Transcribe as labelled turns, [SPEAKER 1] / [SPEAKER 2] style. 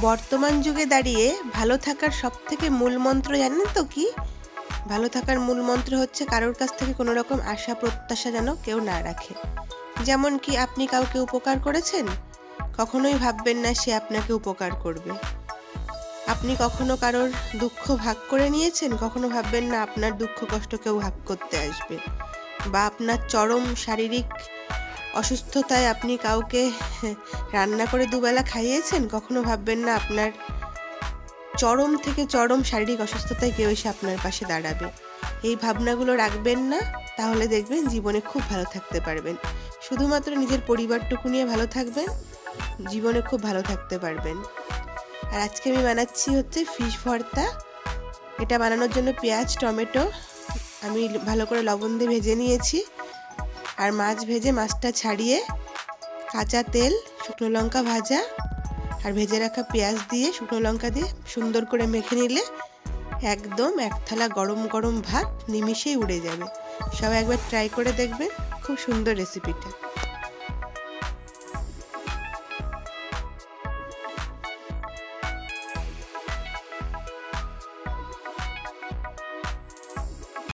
[SPEAKER 1] বর্তমান যুগে দাঁড়িয়ে ভালো থাকার সব থেকে মূল মন্ত্র জানেন তো কি? ভালো থাকার মূল মন্ত্র হচ্ছে কারোর কাছ থেকে কোনো রকম আশা, প্রত্যাশা যেন কেউ না রাখে। যেমন কি আপনি কাউকে উপকার করেছেন? কখনোই ভাববেন না সে আপনাকে উপকার করবে। আপনি কখনো কারোর দুঃখ ভাগ করে নিয়েছেন? কখনো ভাববেন না আপনার দুঃখ কষ্ট কেউ ভাগ করতে আসবে। বা আপনার চরম শারীরিক অসুস্থতায় আপনি কাউকে রান্না করে দুবেলা খাইয়েছেন? কখনো ভাববেন না আপনার চরম থেকে চরম শারীরিক অসুস্থতায় কেউ এসে আপনার পাশে দাঁড়াবে। এই ভাবনাগুলো রাখবেন না, তাহলে দেখবেন জীবনে খুব ভালো থাকতে পারবেন। শুধুমাত্র নিজের পরিবারটুকু নিয়ে ভালো থাকবেন, জীবনে খুব ভালো থাকতে পারবেন। আর আজকে আমি বানাচ্ছি হচ্ছে ফিশ ভর্তা। এটা বানানোর জন্য পেঁয়াজ, টমেটো, আমি ভালো করে লবণ দিয়ে ভেজে নিয়েছি। আর মাছ ভেজে মাছটা ছাড়িয়ে কাঁচা তেল, শুকনো লঙ্কা ভাজা আর ভেজে রাখা পেঁয়াজ দিয়ে, শুকনো লঙ্কা দিয়ে সুন্দর করে মেখে নিলে একদম এক থালা গরম গরম ভাত নিমিশেই উড়ে যাবে। সবাই একবার ট্রাই করে দেখবেন, খুব সুন্দর রেসিপিটা